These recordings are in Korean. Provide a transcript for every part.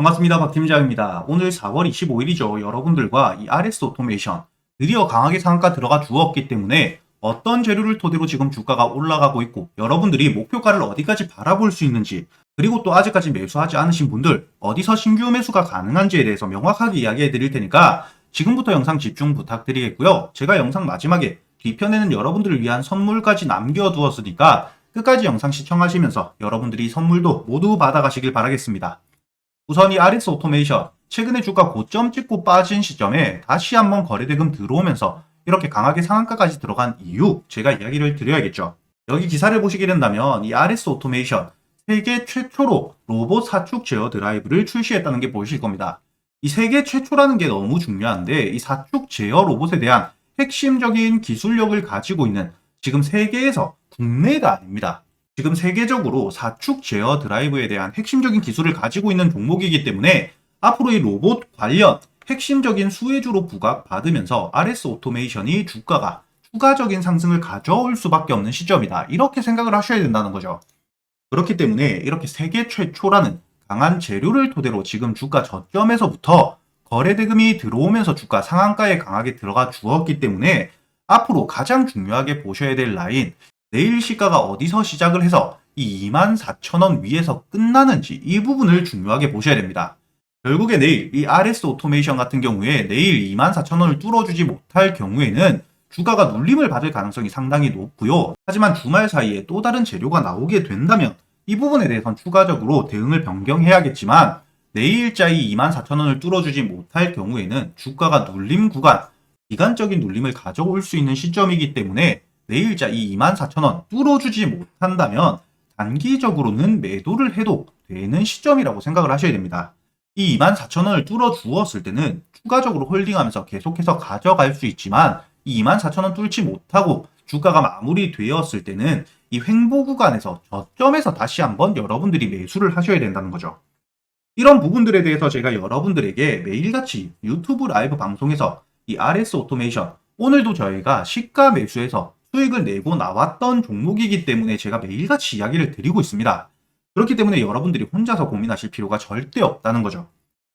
반갑습니다. 박 팀장입니다. 오늘 4월 25일이죠. 여러분들과 이 RS 오토메이션 드디어 강하게 상한가 들어가 주었기 때문에 어떤 재료를 토대로 지금 주가가 올라가고 있고 여러분들이 목표가를 어디까지 바라볼 수 있는지 그리고 또 아직까지 매수하지 않으신 분들 어디서 신규 매수가 가능한지에 대해서 명확하게 이야기해 드릴 테니까 지금부터 영상 집중 부탁드리겠고요. 제가 영상 마지막에 뒤편에는 여러분들을 위한 선물까지 남겨두었으니까 끝까지 영상 시청하시면서 여러분들이 선물도 모두 받아가시길 바라겠습니다. 우선 이 RS 오토메이션 최근에 주가 고점 찍고 빠진 시점에 다시 한번 거래대금 들어오면서 이렇게 강하게 상한가까지 들어간 이유 제가 이야기를 드려야겠죠. 여기 기사를 보시게 된다면 이 RS 오토메이션 세계 최초로 로봇 사축 제어 드라이브를 출시했다는 게 보이실 겁니다. 이 세계 최초라는 게 너무 중요한데 이 사축 제어 로봇에 대한 핵심적인 기술력을 가지고 있는 지금 세계에서 국내가 아닙니다. 지금 세계적으로 사축 제어 드라이브에 대한 핵심적인 기술을 가지고 있는 종목이기 때문에 앞으로 이 로봇 관련 핵심적인 수혜주로 부각받으면서 RS 오토메이션이 주가가 추가적인 상승을 가져올 수밖에 없는 시점이다. 이렇게 생각을 하셔야 된다는 거죠. 그렇기 때문에 이렇게 세계 최초라는 강한 재료를 토대로 지금 주가 저점에서부터 거래 대금이 들어오면서 주가 상한가에 강하게 들어가 주었기 때문에 앞으로 가장 중요하게 보셔야 될 라인 내일 시가가 어디서 시작을 해서 이 24,000원 위에서 끝나는지 이 부분을 중요하게 보셔야 됩니다. 결국에 내일 이 RS 오토메이션 같은 경우에 내일 24,000원을 뚫어주지 못할 경우에는 주가가 눌림을 받을 가능성이 상당히 높고요. 하지만 주말 사이에 또 다른 재료가 나오게 된다면 이 부분에 대해서는 추가적으로 대응을 변경해야겠지만 내일자이 24,000원을 뚫어주지 못할 경우에는 주가가 눌림 구간, 기간적인 눌림을 가져올 수 있는 시점이기 때문에 내일자 이 24,000원 뚫어주지 못한다면 단기적으로는 매도를 해도 되는 시점이라고 생각을 하셔야 됩니다. 이 24,000원을 뚫어 주었을 때는 추가적으로 홀딩하면서 계속해서 가져갈 수 있지만 이 24,000원 뚫지 못하고 주가가 마무리되었을 때는 이 횡보 구간에서 저점에서 다시 한번 여러분들이 매수를 하셔야 된다는 거죠. 이런 부분들에 대해서 제가 여러분들에게 매일같이 유튜브 라이브 방송에서 이 RS 오토메이션 오늘도 저희가 시가 매수해서 수익을 내고 나왔던 종목이기 때문에 제가 매일같이 이야기를 드리고 있습니다. 그렇기 때문에 여러분들이 혼자서 고민하실 필요가 절대 없다는 거죠.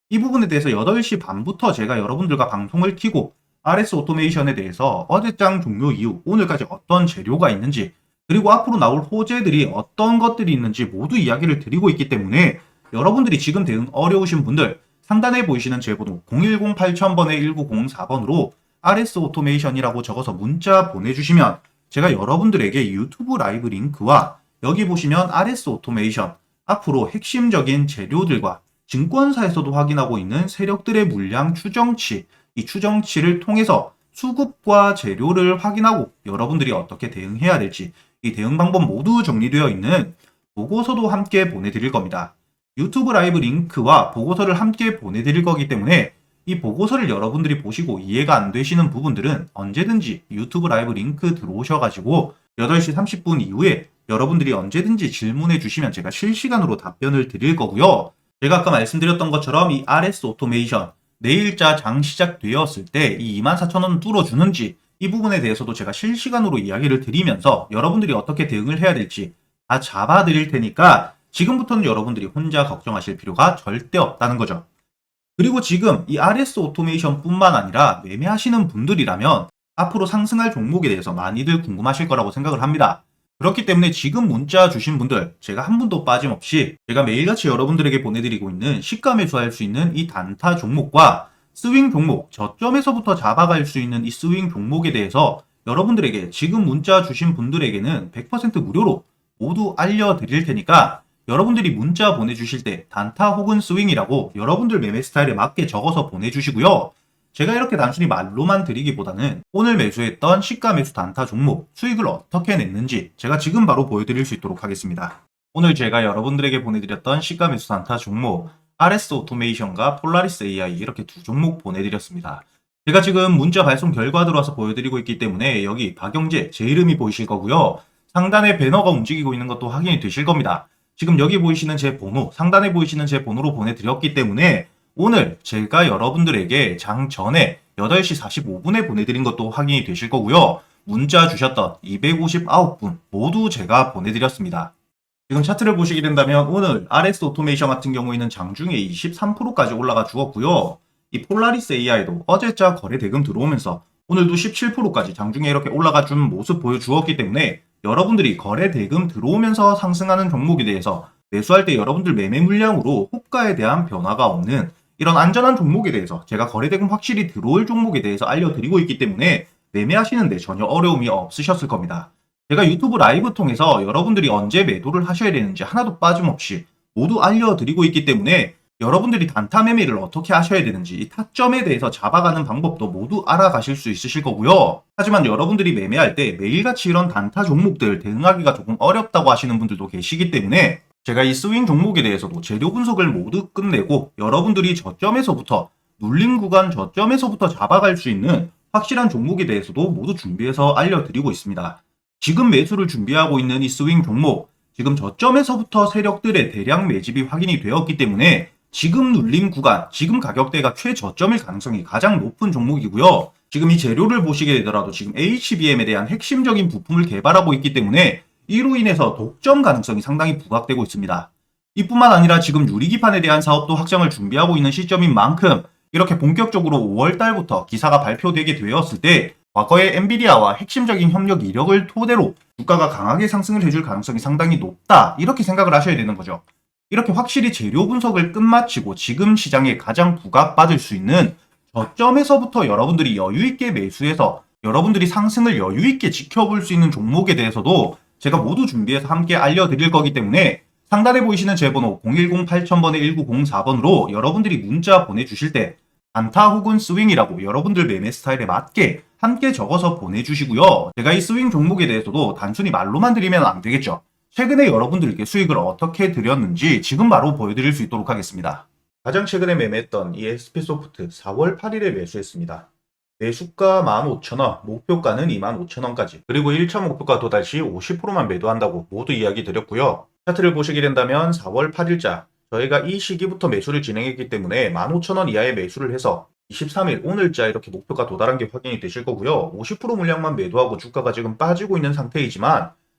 이 부분에 대해서 8시 반부터 제가 여러분들과 방송을 키고 RS 오토메이션에 대해서 어제장 종료 이후 오늘까지 어떤 재료가 있는지 그리고 앞으로 나올 호재들이 어떤 것들이 있는지 모두 이야기를 드리고 있기 때문에 여러분들이 지금 대응 어려우신 분들 상단에 보이시는 제 번호 010-8000번에 1904번으로 RS 오토메이션이라고 적어서 문자 보내주시면 제가 여러분들에게 유튜브 라이브 링크와 여기 보시면 RS 오토메이션 앞으로 핵심적인 재료들과 증권사에서도 확인하고 있는 세력들의 물량 추정치 이 추정치를 통해서 수급과 재료를 확인하고 여러분들이 어떻게 대응해야 될지 이 대응 방법 모두 정리되어 있는 보고서도 함께 보내드릴 겁니다. 유튜브 라이브 링크와 보고서를 함께 보내드릴 거기 때문에 이 보고서를 여러분들이 보시고 이해가 안 되시는 부분들은 언제든지 유튜브 라이브 링크 들어오셔가지고 8시 30분 이후에 여러분들이 언제든지 질문해 주시면 제가 실시간으로 답변을 드릴 거고요. 제가 아까 말씀드렸던 것처럼 이 RS 오토메이션 내일자 장 시작되었을 때 이 24,000원 뚫어주는지 이 부분에 대해서도 제가 실시간으로 이야기를 드리면서 여러분들이 어떻게 대응을 해야 될지 다 잡아 드릴 테니까 지금부터는 여러분들이 혼자 걱정하실 필요가 절대 없다는 거죠. 그리고 지금 이 RS 오토메이션 뿐만 아니라 매매하시는 분들이라면 앞으로 상승할 종목에 대해서 많이들 궁금하실 거라고 생각을 합니다. 그렇기 때문에 지금 문자 주신 분들 제가 한 분도 빠짐없이 제가 매일같이 여러분들에게 보내드리고 있는 시가 매수할 수 있는 이 단타 종목과 스윙 종목 저점에서부터 잡아갈 수 있는 이 스윙 종목에 대해서 여러분들에게 지금 문자 주신 분들에게는 100% 무료로 모두 알려드릴 테니까 여러분들이 문자 보내주실 때 단타 혹은 스윙이라고 여러분들 매매 스타일에 맞게 적어서 보내주시고요. 제가 이렇게 단순히 말로만 드리기보다는 오늘 매수했던 시가 매수 단타 종목 수익을 어떻게 냈는지 제가 지금 바로 보여드릴 수 있도록 하겠습니다. 오늘 제가 여러분들에게 보내드렸던 시가 매수 단타 종목 RS 오토메이션과 폴라리스 AI 이렇게 두 종목 보내드렸습니다. 제가 지금 문자 발송 결과 들어와서 보여드리고 있기 때문에 여기 박영재 제 이름이 보이실 거고요. 상단에 배너가 움직이고 있는 것도 확인이 되실 겁니다. 지금 여기 보이시는 제 번호, 상단에 보이시는 제 번호로 보내드렸기 때문에 오늘 제가 여러분들에게 장 전에 8시 45분에 보내드린 것도 확인이 되실 거고요. 문자 주셨던 259분 모두 제가 보내드렸습니다. 지금 차트를 보시게 된다면 오늘 RS 오토메이션 같은 경우에는 장중에 23%까지 올라가 주었고요. 이 폴라리스 AI도 어제자 거래 대금 들어오면서 오늘도 17%까지 장중에 이렇게 올라가 준 모습 보여주었기 때문에 여러분들이 거래 대금 들어오면서 상승하는 종목에 대해서 매수할 때 여러분들 매매 물량으로 호가에 대한 변화가 없는 이런 안전한 종목에 대해서 제가 거래 대금 확실히 들어올 종목에 대해서 알려드리고 있기 때문에 매매하시는데 전혀 어려움이 없으셨을 겁니다. 제가 유튜브 라이브 통해서 여러분들이 언제 매도를 하셔야 되는지 하나도 빠짐없이 모두 알려드리고 있기 때문에 여러분들이 단타 매매를 어떻게 하셔야 되는지 이 타점에 대해서 잡아가는 방법도 모두 알아가실 수 있으실 거고요. 하지만 여러분들이 매매할 때 매일같이 이런 단타 종목들 대응하기가 조금 어렵다고 하시는 분들도 계시기 때문에 제가 이 스윙 종목에 대해서도 재료 분석을 모두 끝내고 여러분들이 저점에서부터 눌림 구간 저점에서부터 잡아갈 수 있는 확실한 종목에 대해서도 모두 준비해서 알려드리고 있습니다. 지금 매수를 준비하고 있는 이 스윙 종목, 지금 저점에서부터 세력들의 대량 매집이 확인이 되었기 때문에 지금 눌림 구간, 지금 가격대가 최저점일 가능성이 가장 높은 종목이고요. 지금 이 재료를 보시게 되더라도 지금 HBM에 대한 핵심적인 부품을 개발하고 있기 때문에 이로 인해서 독점 가능성이 상당히 부각되고 있습니다. 이뿐만 아니라 지금 유리기판에 대한 사업도 확장을 준비하고 있는 시점인 만큼 이렇게 본격적으로 5월 달부터 기사가 발표되게 되었을 때 과거의 엔비디아와 핵심적인 협력 이력을 토대로 주가가 강하게 상승을 해줄 가능성이 상당히 높다 이렇게 생각을 하셔야 되는 거죠. 이렇게 확실히 재료 분석을 끝마치고 지금 시장에 가장 부각받을 수 있는 저점에서부터 여러분들이 여유 있게 매수해서 여러분들이 상승을 여유 있게 지켜볼 수 있는 종목에 대해서도 제가 모두 준비해서 함께 알려드릴 거기 때문에 상단에 보이시는 제 번호 010-8000번에 1904번으로 여러분들이 문자 보내주실 때 안타 혹은 스윙이라고 여러분들 매매 스타일에 맞게 함께 적어서 보내주시고요. 제가 이 스윙 종목에 대해서도 단순히 말로만 드리면 안 되겠죠. 최근에 여러분들께 수익을 어떻게 드렸는지 지금 바로 보여드릴 수 있도록 하겠습니다. 가장 최근에 매매했던 이 SP소프트 4월 8일에 매수했습니다. 매수가 15,000원, 목표가는 25,000원까지, 그리고 1차 목표가 도달 시 50%만 매도한다고 모두 이야기 드렸고요. 차트를 보시게 된다면 4월 8일자, 저희가 이 시기부터 매수를 진행했기 때문에 15,000원 이하의 매수를 해서 23일 오늘자 이렇게 목표가 도달한 게 확인이 되실 거고요. 50% 물량만 매도하고 주가가 지금 빠지고 있는 상태이지만